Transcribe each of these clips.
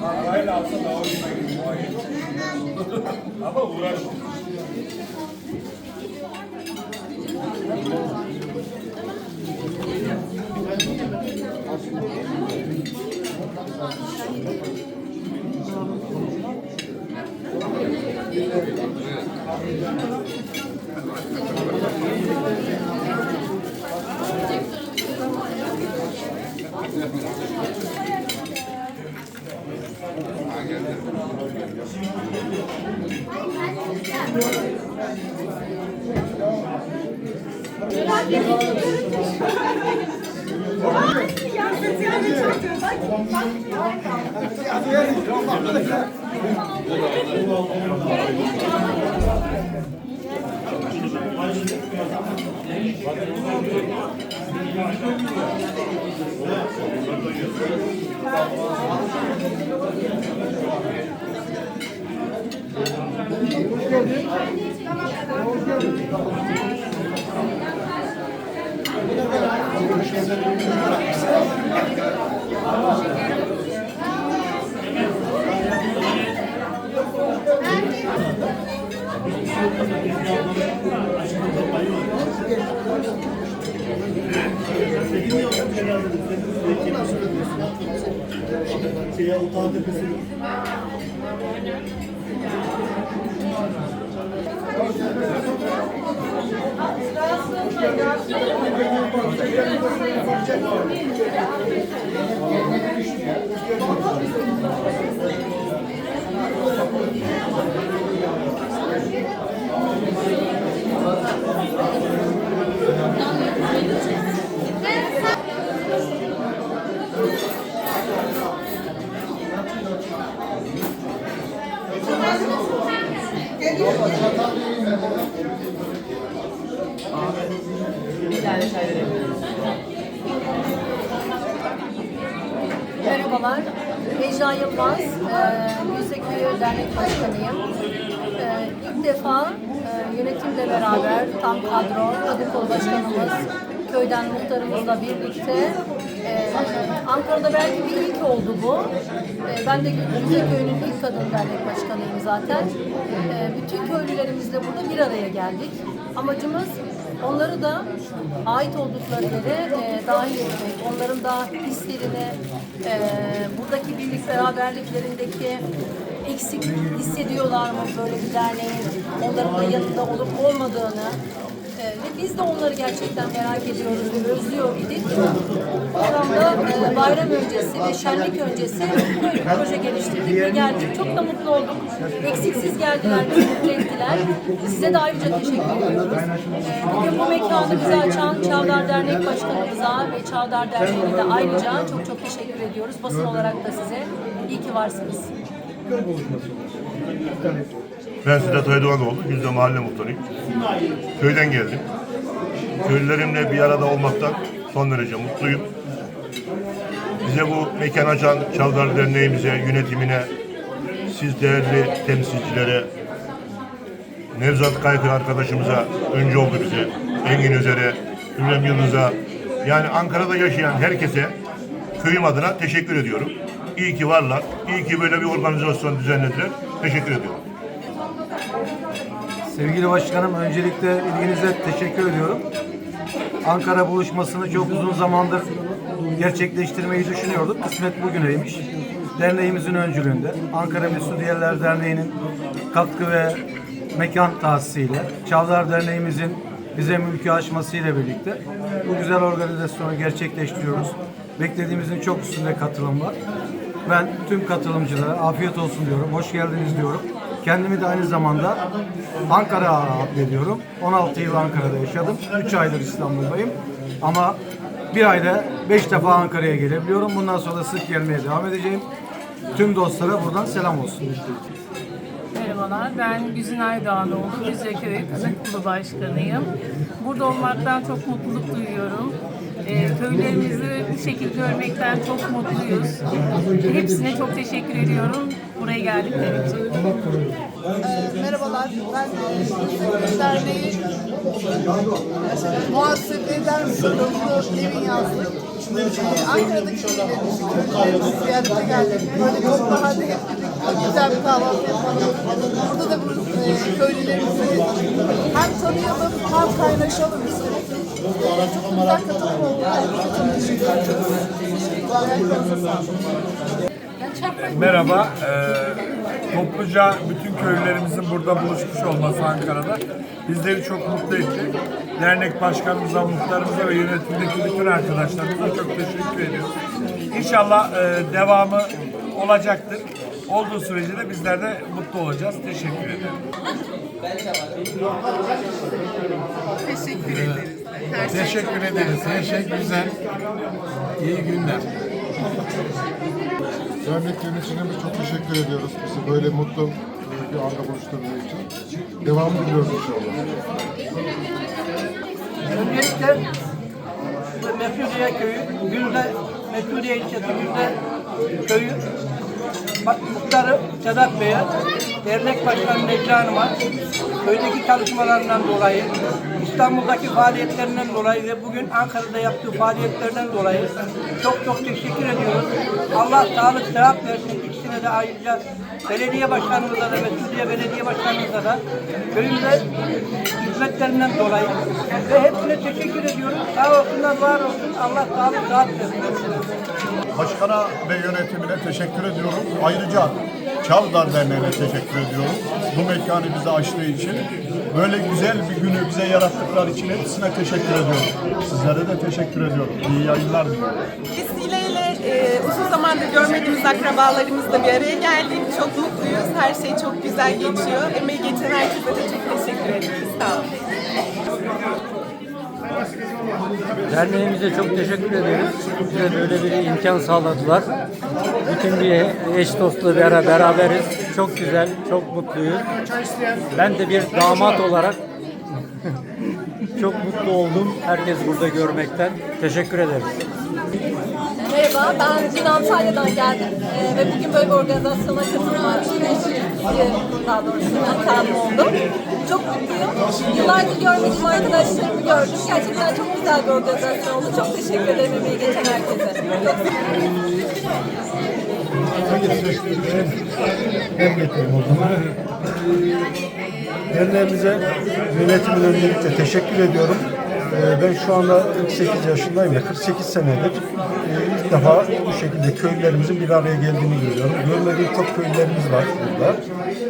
Parayla alsa daha hoşuna gidiyor. Ama Bak, bak, bak uğraş. Şeye otağın tepesi. Merhabalar, Necla Yılmaz, e, Dernek Başkanıyım. E, İlk defa e, yönetimle beraber tam kadro, kadın kol başkanımız, köyden muhtarımızla birlikte e, Ankara'da belki bir ilk oldu bu. E, ben de Yüzdeköy'ün ilk kadın dernek başkanıyım zaten. E, bütün köylülerimizle burada bir araya geldik. Amacımız onları da ait oldukları yere e, dahil etmek, onların da hislerini, e, buradaki birlik beraberliklerindeki eksik hissediyorlar mı böyle bir derneğin onların da yanında olup olmadığını e, ve biz de onları gerçekten merak ediyoruz ve özlüyor idik. Bu anlamda e, bayram öncesi ve şenlik öncesi böyle bir proje geliştirdik ve geldik. Çok da mutlu olduk. Eksiksiz geldiler, bizi mutlu ettiler. Size de ayrıca teşekkür ediyoruz. E, bugün bu mekanı bize açan Çavdar Dernek Başkanımıza ve Çavdar Derneği'ne de ayrıca çok çok teşekkür ediyoruz. Basın olarak da size. İyi ki varsınız. Ben Sedat Aydoğanoğlu, Yüzde Mahalle Muhtarıyım. Köyden geldim. Köylülerimle bir arada olmaktan son derece mutluyum. Bize bu mekan açan Çavdar Derneğimize, yönetimine, siz değerli temsilcilere, Nevzat Kaykı arkadaşımıza önce oldu bize, Engin Özer'e, Hürrem Yıldız'a, yani Ankara'da yaşayan herkese köyüm adına teşekkür ediyorum. İyi ki varlar, iyi ki böyle bir organizasyon düzenlediler. Teşekkür ediyorum. Sevgili başkanım öncelikle ilginize teşekkür ediyorum. Ankara buluşmasını çok uzun zamandır gerçekleştirmeyi düşünüyorduk. Kısmet bugüneymiş. Derneğimizin öncülüğünde Ankara Mesudiyeler Derneği'nin katkı ve mekan tahsisiyle Çavdar Derneğimizin bize mülkü açmasıyla birlikte bu güzel organizasyonu gerçekleştiriyoruz. Beklediğimizin çok üstünde katılım var. Ben tüm katılımcılara afiyet olsun diyorum, hoş geldiniz diyorum. Kendimi de aynı zamanda Ankara'ya addediyorum. 16 yıl Ankara'da yaşadım. 3 aydır İstanbul'dayım. Ama bir ayda 5 defa Ankara'ya gelebiliyorum. Bundan sonra sık gelmeye devam edeceğim. Tüm dostlara buradan selam olsun. Merhabalar, ben Güzin Aydağanoğlu, Düzceköy Kadın Kulu Başkanıyım. Burada olmaktan çok mutluluk duyuyorum. Ee, köylerimizi bu şekilde görmekten çok mutluyuz. Hepsine çok teşekkür ediyorum buraya geldikleri için. Merhabalar, ben e, derneği muhasebeden sorumlu Nevin Yazlık. E, Ankara'daki köylerimizi ziyarete geldik. Böyle çok daha da hep güzel bir kahvaltı yapalım. Burada da bu e, köylülerimizi hem tanıyalım hem kaynaşalım istedik. Çok güzel katılım oldu. Çok teşekkür sağlık. Merhaba. Ee, topluca bütün köylülerimizin burada buluşmuş olması Ankara'da bizleri çok mutlu etti. Dernek başkanımıza, muhtarımıza ve yönetimdeki bütün arkadaşlarımıza çok teşekkür ediyoruz. İnşallah e, devamı olacaktır. Olduğu sürece de bizler de mutlu olacağız. Teşekkür ederim. Teşekkür ederiz. Her şey Teşekkür ederiz. Her şey güzel. İyi günler. Dernek yönetimine çok teşekkür ediyoruz. Bizi böyle mutlu e, bir anda buluşturduğu için. Devamı diliyoruz inşallah. Öncelikle Mesudiye köyü, Gülde, Mesudiye ilçesi Gülde köyü muhtarı Sedat Bey'e, dernek başkanı Necla Hanım'a, köydeki çalışmalarından dolayı, İstanbul'daki faaliyetlerinden dolayı ve bugün Ankara'da yaptığı faaliyetlerden dolayı çok çok teşekkür ediyoruz. Allah sağlık, sıhhat versin. İkisine de ayrıca belediye başkanımıza da Mesudiye belediye başkanımıza da köyümüze hizmetlerinden dolayı ve hepsine teşekkür ediyorum. Sağ olsunlar, var olsun. Allah sağlık, sıhhat versin. Başkana ve yönetimine teşekkür ediyorum. Ayrıca Çavdar Derneği'ne teşekkür ediyorum. Bu mekanı bize açtığı için. Böyle güzel bir günü bize yarattıkları için hepsine teşekkür ediyorum. Sizlere de teşekkür ediyorum. İyi yayınlar diliyorum. Vesileyle e, uzun zamandır görmediğimiz akrabalarımızla bir araya geldik. Çok mutluyuz. Her şey çok güzel geçiyor. Emeği geçen herkese de çok teşekkür ederiz. Sağ olun. Derneğimize çok teşekkür ederiz. Bize böyle bir imkan sağladılar. Bütün bir eş dostla bera- beraberiz. Çok güzel, çok mutluyuz. Ben de bir damat olarak çok mutlu oldum herkes burada görmekten. Teşekkür ederiz. Merhaba, ben dün Antalya'dan geldim Ee, ve bugün böyle bir organizasyona katılmak daha doğrusu imkanım oldu. Çok mutluyum. Yıllardır görmediğim arkadaşlarımı gördüm. Gerçekten çok güzel bir organizasyon oldu. Çok teşekkür ederim emeği geçen herkese. Ben getireyim o zaman. Derneğimize yönetimin öncelikle teşekkür ediyorum. Ee, Ben şu anda 48 yaşındayım ve 48 senedir ilk defa bu şekilde köylülerimizin bir araya geldiğini görüyorum. Görmediğim çok köylülerimiz var burada.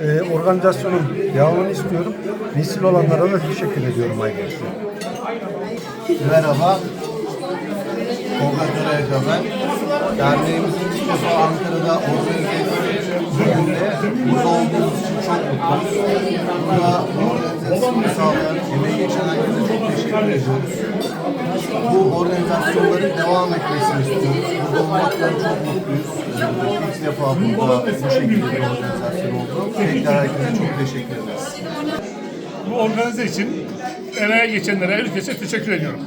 Ee, Organizasyonun devamını istiyorum. Vesile olanlara da teşekkür ediyorum ayrıca. Merhaba. Tolga Görev'de ben. Derneğimizin ilk defa Ankara'da organize ettiği bugünde burada olduğumuz için çok mutluyuz. Burada bu organizasyonu sağlayan, emeği geçen herkese çok teşekkür ediyoruz. Bu organizasyonların devam etmesini istiyoruz. Burada olmaktan çok mutluyuz. İlk defa burada bu şekilde bir organizasyon oldu. Tekrar herkese çok teşekkür ederiz. Bu organize için emeğe geçenlere herkese teşekkür ediyorum.